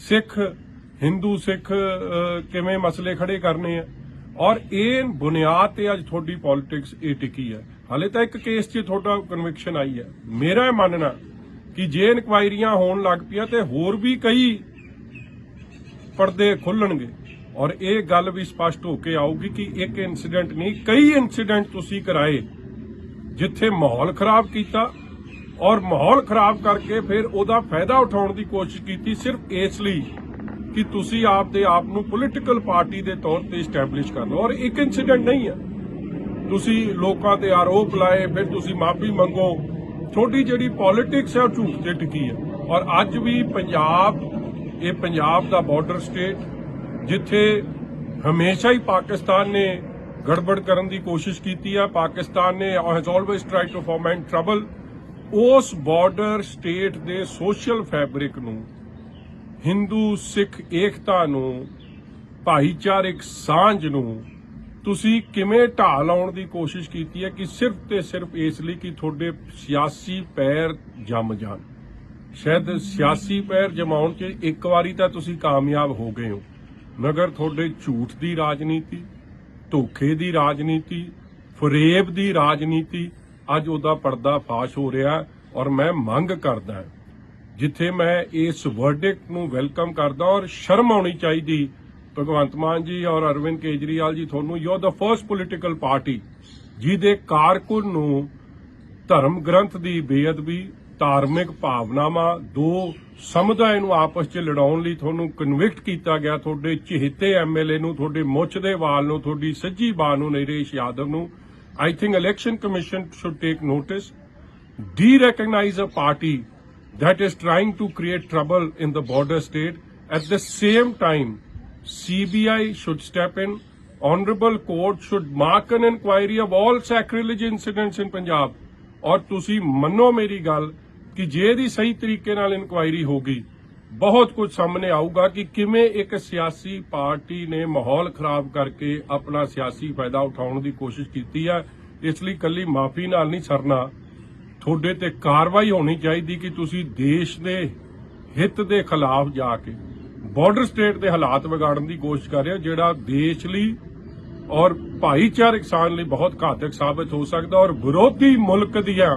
ਸਿੱਖ ਹਿੰਦੂ ਸਿੱਖ ਕਿਵੇਂ ਮਸਲੇ ਖੜੇ ਕਰਨੇ ਆ। ਔਰ ਇਹ ਬੁਨਿਆਦ ਤੇ ਅੱਜ ਤੁਹਾਡੀ ਪੋਲਿਟਿਕਸ ਇਹ ਟਿਕੀ ਹੈ ਹਾਲੇ ਤਾਂ ਇੱਕ ਕੇਸ 'ਚ ਤੁਹਾਡਾ ਕਨਵਿਕਸ਼ਨ ਆਈ ਹੈ ਮੇਰਾ ਇਹ ਮੰਨਣਾ ਕਿ ਜੇ ਇਨਕੁਆਇਰੀਆਂ ਹੋਣ ਲੱਗ ਪਈਆਂ ਤੇ ਹੋਰ ਵੀ ਕਈ ਪਰਦੇ ਖੁੱਲਣਗੇ। ਔਰ ਇਹ ਗੱਲ ਵੀ ਸਪਸ਼ਟ ਹੋ ਕੇ ਆਊਗੀ ਕਿ ਇੱਕ ਇਨਸੀਡੈਂਟ ਨਹੀਂ, ਕਈ ਇਨਸੀਡੈਂਟ ਤੁਸੀਂ ਕਰਾਏ, ਜਿੱਥੇ ਮਾਹੌਲ ਖਰਾਬ ਕੀਤਾ ਔਰ ਮਾਹੌਲ ਖਰਾਬ ਕਰਕੇ ਫਿਰ ਉਹਦਾ ਫਾਇਦਾ ਉਠਾਉਣ ਦੀ ਕੋਸ਼ਿਸ਼ ਕੀਤੀ ਸਿਰਫ ਇਸ ਲਈ ਕਿ ਤੁਸੀਂ ਆਪ ਦੇ ਆਪ ਨੂੰ ਪੋਲੀਟੀਕਲ ਪਾਰਟੀ ਦੇ ਤੌਰ ਤੇ ਸਟੈਬਲਿਸ਼ ਕਰ ਲਓ। ਔਰ ਇੱਕ ਇਨਸੀਡੈਂਟ ਨਹੀਂ ਹੈ। ਤੁਸੀਂ ਲੋਕਾਂ ਤੇ ਆਰੋਪ ਲਾਏ, ਫਿਰ ਤੁਸੀਂ ਮਾਫੀ ਮੰਗੋ। ਤੁਹਾਡੀ ਜਿਹੜੀ ਪੋਲਿਟਿਕਸ ਹੈ ਉਹ ਝੂਠ ਤੇ ਟਿਕੀ ਹੈ। ਔਰ ਅੱਜ ਵੀ ਪੰਜਾਬ, ਇਹ ਪੰਜਾਬ ਦਾ ਬਾਰਡਰ ਸਟੇਟ ਜਿੱਥੇ ਹਮੇਸ਼ਾ ਹੀ ਪਾਕਿਸਤਾਨ ਨੇ ਗੜਬੜ ਕਰਨ ਦੀ ਕੋਸ਼ਿਸ਼ ਕੀਤੀ ਹੈ। ਪਾਕਿਸਤਾਨ ਨੇ has always try to foment trouble ਉਸ ਬਾਰਡਰ ਸਟੇਟ ਦੇ ਸੋਸ਼ਲ ਫੈਬਰਿਕ ਨੂੰ ਹਿੰਦੂ ਸਿੱਖ ਏਕਤਾ ਨੂੰ, ਭਾਈਚਾਰਕ ਸਾਂਝ ਨੂੰ ਤੁਸੀਂ ਕਿਵੇਂ ਢਾਹ ਲਾਉਣ ਦੀ ਕੋਸ਼ਿਸ਼ ਕੀਤੀ ਹੈ ਕਿ ਸਿਰਫ ਤੇ ਸਿਰਫ ਇਸ ਲਈ ਕਿ ਤੁਹਾਡੇ ਸਿਆਸੀ ਪੈਰ ਜੰਮ ਜਾਣ? ਸ਼ਾਇਦ ਸਿਆਸੀ ਪੈਰ ਜਮਾਉਣ 'ਚ ਇੱਕ ਵਾਰੀ ਤਾਂ ਤੁਸੀਂ ਕਾਮਯਾਬ ਹੋ ਗਏ ਹੋ, ਮਗਰ ਤੁਹਾਡੇ ਝੂਠ ਦੀ ਰਾਜਨੀਤੀ, ਧੋਖੇ ਦੀ ਰਾਜਨੀਤੀ, ਫਰੇਬ ਦੀ ਰਾਜਨੀਤੀ ਅੱਜ ਉਹਦਾ ਪਰਦਾ ਫਾਸ਼ ਹੋ ਰਿਹਾ ਔਰ ਮੈਂ ਮੰਗ ਕਰਦਾ ਜਿੱਥੇ ਮੈਂ ਇਸ ਵਰਡਿਕਟ ਨੂੰ ਵੈਲਕਮ ਕਰਦਾ ਔਰ ਸ਼ਰਮ ਆਉਣੀ ਚਾਹੀਦੀ, ਭਗਵੰਤ ਮਾਨ ਜੀ ਔਰ ਅਰਵਿੰਦ ਕੇਜਰੀਵਾਲ ਜੀ, ਤੁਹਾਨੂੰ you are the first political party ਜਿਹਦੇ ਕਾਰਕੁਨ ਨੂੰ ਧਰਮ ਗ੍ਰੰਥ ਦੀ ਬੇਅਦਬੀ, ਧਾਰਮਿਕ ਭਾਵਨਾਵਾਂ, ਦੋ ਸਮੁਦਾਇ ਨੂੰ ਆਪਸ 'ਚ ਲੜਾਉਣ ਲਈ ਤੁਹਾਨੂੰ ਕਨਵਿਕਟ ਕੀਤਾ ਗਿਆ, ਤੁਹਾਡੇ ਚਹੇਤੇ ਐਮਐਲਏ ਨੂੰ, ਤੁਹਾਡੇ ਮੁੱਛ ਦੇ ਵਾਲ ਨੂੰ, ਤੁਹਾਡੀ ਸੱਜੀ ਬਾਹ ਨੂੰ, ਨਰੇਸ਼ ਯਾਦਵ ਨੂੰ I think election commission should take notice de-recognize a party that is trying to create trouble in the border state. At the same time, CBI should step in. Honorable court should mark an inquiry of all sacrilege incidents in Punjab. ਔਰ ਤੁਸੀਂ ਮੰਨੋ ਮੇਰੀ ਗੱਲ ਕਿ ਜੇ ਇਹਦੀ ਸਹੀ ਤਰੀਕੇ ਨਾਲ ਇਨਕੁਆਇਰੀ ਹੋਗੀ ਬਹੁਤ ਕੁਝ ਸਾਹਮਣੇ ਆਊਗਾ ਕਿ ਕਿਵੇਂ ਇੱਕ ਸਿਆਸੀ ਪਾਰਟੀ ਨੇ ਮਾਹੌਲ ਖਰਾਬ ਕਰਕੇ ਆਪਣਾ ਸਿਆਸੀ ਫਾਇਦਾ ਉਠਾਉਣ ਦੀ ਕੋਸ਼ਿਸ਼ ਕੀਤੀ ਹੈ ਇਸ ਲਈ ਕੱਲੀ ਮਾਫੀ ਨਾਲ ਨਹੀਂ ਸਰਨਾ। ਤੁਹਾਡੇ ਤੇ ਕਾਰਵਾਈ ਹੋਣੀ ਚਾਹੀਦੀ ਕਿ ਤੁਸੀਂ ਦੇਸ਼ ਦੇ ਹਿੱਤ ਦੇ ਖਿਲਾਫ ਜਾ ਕੇ ਬਾਰਡਰ ਸਟੇਟ ਦੇ ਹਾਲਾਤ ਵਿਗਾੜਨ ਦੀ ਕੋਸ਼ਿਸ਼ ਕਰ ਰਹੇ ਹੋ, ਜਿਹੜਾ ਦੇਸ਼ ਲਈ ਔਰ ਭਾਈਚਾਰਕ ਸਾਨ ਲਈ ਬਹੁਤ ਘਾਤਕ ਸਾਬਤ ਹੋ ਸਕਦਾ ਔਰ ਵਿਰੋਧੀ ਮੁਲਕ ਦੀਆਂ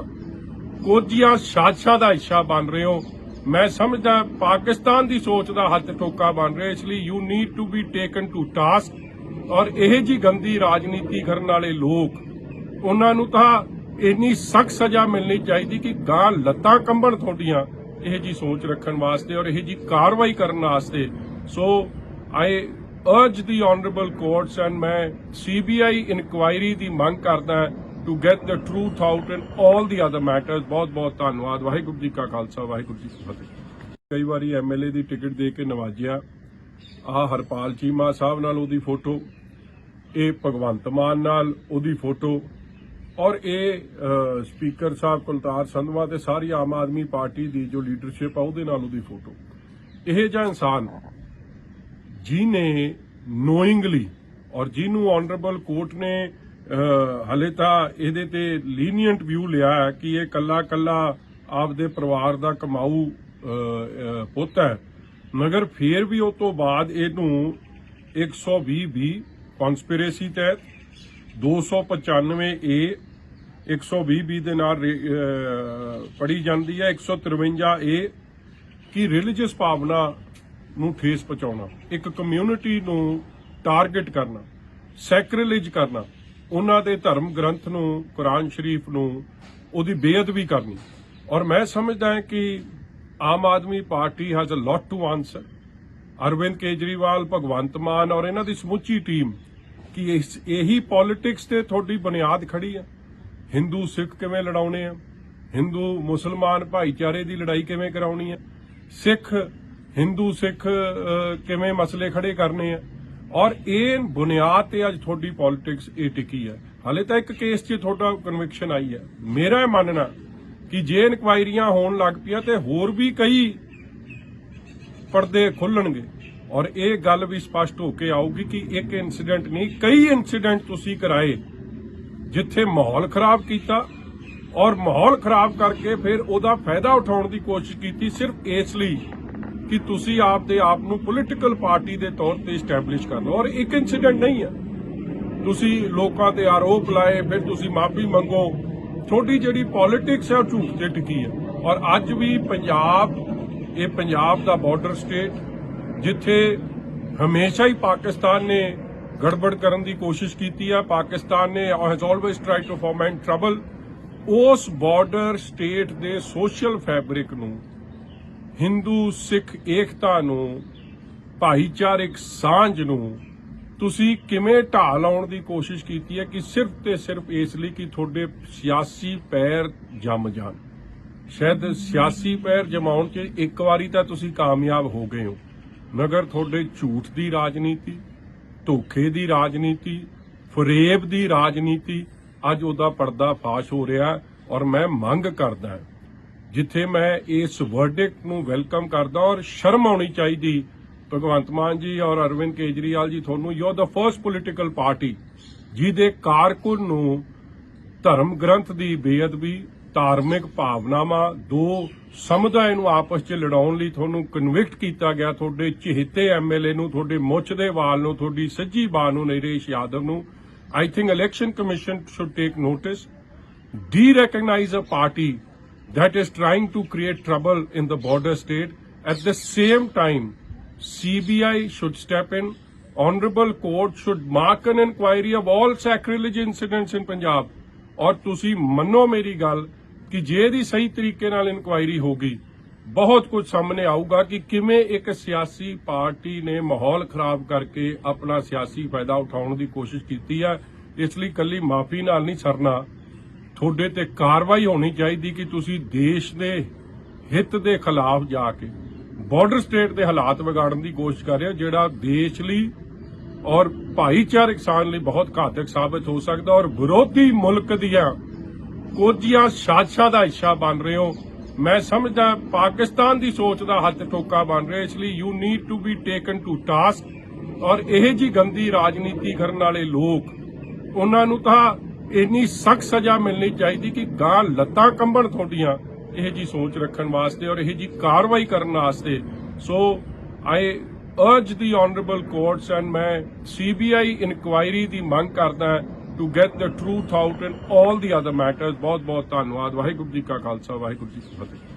ਕੋਝੀਆਂ ਸਾਜ਼ਿਸ਼ਾਂ ਦਾ ਹਿੱਸਾ ਬਣ ਰਹੇ ਹੋ। ਮੈਂ ਸਮਝਦਾ ਪਾਕਿਸਤਾਨ ਦੀ ਸੋਚ ਦਾ ਹੱਥ ਟੋਕਾ ਬਣ ਰਿਹਾ ਇਸ ਲਈ you need to be taken to task ਔਰ ਇਹ ਜੀ ਗੰਦੀ ਰਾਜਨੀਤੀ ਕਰਨ ਵਾਲੇ ਲੋਕ, ਉਹਨਾਂ ਨੂੰ ਤਾਂ ਇੰਨੀ ਸਖਤ ਸਜ਼ਾ ਮਿਲਣੀ ਚਾਹੀਦੀ ਕਿ ਗਾਂ ਲੱਤਾਂ ਕੰਬਣ ਤੁਹਾਡੀਆਂ, ਇਹ ਜੀ ਸੋਚ ਰੱਖਣ ਵਾਸਤੇ ਔਰ ਇਹ ਜੀ ਕਾਰਵਾਈ ਕਰਨ ਵਾਸਤੇ। So I urge the honourable courts and ਮੈਂ ਸੀਬੀਆਈ ਇਨਕੁਆਇਰੀ ਦੀ ਮੰਗ ਕਰਦਾ to get the truth out in 올 the other matters ਬਹੁਤ ਬਹੁਤ ਧੰਨਵਾਦ ਵਾਹਿਗੁਰੂ ਜੀ ਕਾ ਖਾਲਸਾ ਵਾਹਿਗੁਰੂ ਜੀ ਕੀ ਫਤਿਹ ਕਈ ਵਾਰੀ ਐਮਐਲਏ ਦੀ ਟਿਕਟ ਦੇ ਕੇ ਨਵਾਜਿਆ। ਆ ਹਰਪਾਲ ਚੀਮਾ ਸਾਹਿਬ ਨਾਲ ਉਹਦੀ ਫੋਟੋ ਇਹ ਭਗਵੰਤ ਮਾਨ ਨਾਲ ਉਹਦੀ ਫੋਟੋ ਔਰ ਇਹ ਸਪੀਕਰ ਸਾਹਿਬ ਕੁਲਤਾਰ ਸੰਧਵਾ ਤੇ ਸਾਰੀ ਆਮ ਆਦਮੀ ਪਾਰਟੀ ਦੀ ਜੋ ਲੀਡਰਸ਼ਿਪ ਆ, ਉਹਦੇ ਨਾਲ ਉਹਦੀ ਫੋਟੋ ਇਹ ਜਿਹਾ ਇਨਸਾਨ ਜਿਹਨੇ ਨੋਇੰਗਲੀ ਔਰ ਜਿਹਨੂੰ ਆਨਰੇਬਲ ਕੋਰਟ ਨੇ ਹਲੇ ਤਾਂ ਇਹਦੇ ਤੇ ਲੀਨੀਅੰਟ ਵਿਊ ਲਿਆ ਹੈ ਕਿ ਇਹ ਕੱਲਾ ਕੱਲਾ ਆਪਦੇ ਪਰਿਵਾਰ ਦਾ ਕਮਾਊ ਪੁੱਤ ਹੈ। ਮਗਰ ਫਿਰ ਵੀ ਉਹ ਤੋਂ ਬਾਅਦ ਇਹਨੂੰ 120 ਬੀ ਕਨਸਪੀਰੇਸੀ ਤਹਿਤ 295 ਏ 120 ਬੀ ਦੇ ਨਾਲ ਪੜੀ ਜਾਂਦੀ ਹੈ 153 ਏ ਕਿ ਰਿਲੀਜੀਅਸ ਭਾਵਨਾ ਨੂੰ ਠੇਸ ਪਹੁੰਚਾਉਣਾ, ਇੱਕ ਕਮਿਊਨਿਟੀ ਨੂੰ ਟਾਰਗੇਟ ਕਰਨਾ ਸੈਕ੍ਰਿਲੇਜ ਕਰਨਾ। ਉਹਨਾਂ ਦੇ ਧਰਮ ਗ੍ਰੰਥ ਨੂੰ, ਕੁਰਾਨ ਸ਼ਰੀਫ ਨੂੰ, ਉਹਦੀ ਬੇਅਦਬੀ ਕਰਨੀ। ਔਰ ਮੈਂ ਸਮਝਦਾ ਹਾਂ ਕਿ Aam Aadmi party has a lot to answer Arvind Kejriwal, Bhagwant Mann ਔਰ ਇਹਨਾਂ ਦੀ ਸਮੁੱਚੀ ਟੀਮ ਕਿ ਇਸ, ਇਹੀ ਪੋਲਿਟਿਕਸ ਤੇ ਤੁਹਾਡੀ ਬੁਨਿਆਦ ਖੜੀ ਆ। ਹਿੰਦੂ ਸਿੱਖ ਕਿਵੇਂ ਲੜਾਉਣੇ ਆ? ਹਿੰਦੂ ਮੁਸਲਮਾਨ ਭਾਈਚਾਰੇ ਦੀ ਲੜਾਈ ਕਿਵੇਂ ਕਰਾਉਣੀ ਆ? ਸਿੱਖ, ਹਿੰਦੂ ਸਿੱਖ ਕਿਵੇਂ ਮਸਲੇ ਖੜੇ ਕਰਨੇ ਆ? ਔਰ ਇਹ ਬੁਨਿਆਦ ਤੇ ਅੱਜ ਤੁਹਾਡੀ ਪੋਲਿਟਿਕਸ ਇਹ ਟਿਕੀ ਹੈ। ਹਾਲੇ ਤਾਂ ਇੱਕ ਕੇਸ 'ਚ ਤੁਹਾਡਾ ਕਨਵਿਕਸ਼ਨ ਆਈ ਹੈ। ਮੇਰਾ ਇਹ ਮੰਨਣਾ ਕਿ ਜੇ ਇਨਕੁਆਇਰੀਆਂ ਹੋਣ ਲੱਗ ਪਈਆਂ ਤੇ ਹੋਰ ਵੀ ਕਈ ਪਰਦੇ ਖੁੱਲਣਗੇ। ਔਰ ਇਹ ਗੱਲ ਵੀ ਸਪਸ਼ਟ ਹੋ ਕੇ ਆਊਗੀ ਕਿ ਇੱਕ ਇਨਸੀਡੈਂਟ ਨਹੀਂ, ਕਈ ਇਨਸੀਡੈਂਟ ਤੁਸੀਂ ਕਰਾਏ, ਜਿੱਥੇ ਮਾਹੌਲ ਖਰਾਬ ਕੀਤਾ ਔਰ ਮਾਹੌਲ ਖਰਾਬ ਕਰਕੇ ਫਿਰ ਉਹਦਾ ਫਾਇਦਾ ਉਠਾਉਣ ਦੀ ਕੋਸ਼ਿਸ਼ ਕੀਤੀ ਸਿਰਫ ਇਸ ਲਈ ਕਿ ਤੁਸੀਂ ਆਪ ਦੇ ਆਪ ਨੂੰ ਪੋਲੀਟੀਕਲ ਪਾਰਟੀ ਦੇ ਤੌਰ ਤੇ ਸਟੈਬਲਿਸ਼ ਕਰ ਲਓ। ਔਰ ਇੱਕ ਇਨਸੀਡੈਂਟ ਨਹੀਂ ਹੈ। ਤੁਸੀਂ ਲੋਕਾਂ ਤੇ ਆਰੋਪ ਲਾਏ, ਫਿਰ ਤੁਸੀਂ ਮਾਫੀ ਮੰਗੋ। ਤੁਹਾਡੀ ਜਿਹੜੀ ਪੋਲਿਟਿਕਸ ਹੈ, ਉਹ ਝੂਠ ਤੇ ਟਿਕੀ ਹੈ। ਔਰ ਅੱਜ ਵੀ ਪੰਜਾਬ, ਇਹ ਪੰਜਾਬ ਦਾ ਬਾਰਡਰ ਸਟੇਟ ਜਿੱਥੇ ਹਮੇਸ਼ਾ ਹੀ ਪਾਕਿਸਤਾਨ ਨੇ ਗੜਬੜ ਕਰਨ ਦੀ ਕੋਸ਼ਿਸ਼ ਕੀਤੀ ਹੈ। ਪਾਕਿਸਤਾਨ ਨੇ has always tried to foment trouble ਉਸ ਬਾਰਡਰ ਸਟੇਟ ਦੇ ਸੋਸ਼ਲ ਫੈਬਰਿਕ ਨੂੰ ਹਿੰਦੂ, ਸਿੱਖ, ਏਕਤਾ ਨੂੰ, ਭਾਈਚਾਰਕ ਸਾਂਝ ਨੂੰ ਤੁਸੀਂ ਕਿਵੇਂ ਢਾਹ ਲਾਉਣ ਦੀ ਕੋਸ਼ਿਸ਼ ਕੀਤੀ ਹੈ ਕਿ ਸਿਰਫ ਤੇ ਸਿਰਫ ਇਸ ਲਈ ਕਿ ਤੁਹਾਡੇ ਸਿਆਸੀ ਪੈਰ ਜੰਮ ਜਾਣ? ਸ਼ਾਇਦ ਸਿਆਸੀ ਪੈਰ ਜਮਾਉਣ 'ਚ ਇੱਕ ਵਾਰੀ ਤਾਂ ਤੁਸੀਂ ਕਾਮਯਾਬ ਹੋ ਗਏ ਹੋ, ਮਗਰ ਤੁਹਾਡੇ ਝੂਠ ਦੀ ਰਾਜਨੀਤੀ, ਧੋਖੇ ਦੀ ਰਾਜਨੀਤੀ, ਫਰੇਬ ਦੀ ਰਾਜਨੀਤੀ ਅੱਜ ਉਹਦਾ ਪਰਦਾ ਫਾਸ਼ ਹੋ ਰਿਹਾ ਔਰ ਮੈਂ ਮੰਗ ਕਰਦਾ ਜਿੱਥੇ ਮੈਂ ਇਸ ਵਰਡਿਕਟ ਨੂੰ ਵੈਲਕਮ ਕਰਦਾ ਔਰ ਸ਼ਰਮ ਆਉਣੀ ਚਾਹੀਦੀ। ਭਗਵੰਤ ਮਾਨ ਜੀ ਔਰ ਅਰਵਿੰਦ ਕੇਜਰੀਵਾਲ ਜੀ, ਤੁਹਾਨੂੰ you are the first political party ਜਿਹਦੇ ਕਾਰਕੁਨ ਨੂੰ ਧਰਮ ਗ੍ਰੰਥ ਦੀ ਬੇਅਦਬੀ, ਧਾਰਮਿਕ ਭਾਵਨਾਵਾਂ, ਦੋ ਸਮੁਦਾਇ ਨੂੰ ਆਪਸ 'ਚ ਲੜਾਉਣ ਲਈ ਤੁਹਾਨੂੰ ਕਨਵਿਕਟ ਕੀਤਾ ਗਿਆ। ਤੁਹਾਡੇ ਚਿਹਤੇ ਐਮਐਲਏ ਨੂੰ, ਤੁਹਾਡੇ ਮੁੱਛ ਦੇ ਵਾਲ ਨੂੰ, ਤੁਹਾਡੀ ਸੱਜੀ ਬਾਹ ਨੂੰ, ਨਰੇਸ਼ ਯਾਦਵ ਨੂੰ I think election commission should take notice de-recognize a party that is trying to create trouble in the border state. At the same time, CBI should step in. Honorable court should mark an inquiry of all sacrilege incidents in Punjab. ਔਰ ਤੁਸੀਂ ਮੰਨੋ ਮੇਰੀ ਗੱਲ ਕਿ ਜੇ ਇਹਦੀ ਸਹੀ ਤਰੀਕੇ ਨਾਲ ਇਨਕੁਆਇਰੀ ਹੋਗੀ ਬਹੁਤ ਕੁਝ ਸਾਹਮਣੇ ਆਊਗਾ ਕਿ ਕਿਵੇਂ ਇੱਕ ਸਿਆਸੀ ਪਾਰਟੀ ਨੇ ਮਾਹੌਲ ਖਰਾਬ ਕਰਕੇ ਆਪਣਾ ਸਿਆਸੀ ਫਾਇਦਾ ਉਠਾਉਣ ਦੀ ਕੋਸ਼ਿਸ਼ ਕੀਤੀ ਹੈ ਇਸ ਲਈ ਕੱਲੀ ਮਾਫੀ ਨਾਲ ਨਹੀਂ ਸਰਨਾ ਤੁਹਾਡੇ ਤੇ ਕਾਰਵਾਈ ਹੋਣੀ ਚਾਹੀਦੀ ਕਿ ਤੁਸੀਂ ਦੇਸ਼ ਦੇ ਹਿੱਤ ਦੇ ਖਿਲਾਫ ਜਾ ਕੇ ਬਾਰਡਰ ਸਟੇਟ ਦੇ ਹਾਲਾਤ ਵਿਗਾੜਨ ਦੀ ਕੋਸ਼ਿਸ਼ ਕਰ ਰਹੇ ਹੋ, ਜਿਹੜਾ ਦੇਸ਼ ਲਈ ਔਰ ਭਾਈਚਾਰਕ ਸਾਨ ਲਈ ਬਹੁਤ ਘਾਤਕ ਸਾਬਤ ਹੋ ਸਕਦਾ ਔਰ ਵਿਰੋਧੀ ਮੁਲਕ ਦੀਆਂ ਕੋਝੀਆਂ ਸਾਜ਼ਿਸ਼ਾਂ ਦਾ ਹਿੱਸਾ ਬਣ ਰਹੇ ਹੋ। ਮੈਂ ਸਮਝਦਾ ਪਾਕਿਸਤਾਨ ਦੀ ਸੋਚ ਦਾ ਹੱਥ ਟੋਕਾ ਬਣ ਰਿਹਾ, ਇਸ ਲਈ you need to be taken to task ਔਰ ਇਹ ਜੀ ਗੰਦੀ ਰਾਜਨੀਤੀ ਕਰਨ ਵਾਲੇ ਲੋਕ, ਉਹਨਾਂ ਨੂੰ ਤਾਂ ਇੰਨੀ ਸਖਤ ਸਜ਼ਾ ਮਿਲਣੀ ਚਾਹੀਦੀ ਕਿ ਗਾਂ ਲੱਤਾਂ ਕੰਬਣ ਤੁਹਾਡੀਆਂ, ਇਹ ਜੀ ਸੋਚ ਰੱਖਣ ਵਾਸਤੇ ਔਰ ਇਹ ਜੀ ਕਾਰਵਾਈ ਕਰਨ ਵਾਸਤੇ। So I urge the honourable courts and ਮੈਂ ਸੀਬੀਆਈ ਇਨਕੁਆਇਰੀ ਦੀ ਮੰਗ ਕਰਦਾ to get the truth out in all the other matters ਬਹੁਤ ਬਹੁਤ ਧੰਨਵਾਦ। ਵਾਹਿਗੁਰੂ ਜੀ ਕਾ ਖਾਲਸਾ, ਵਾਹਿਗੁਰੂ ਜੀ ਕੀ ਫਤਿਹ।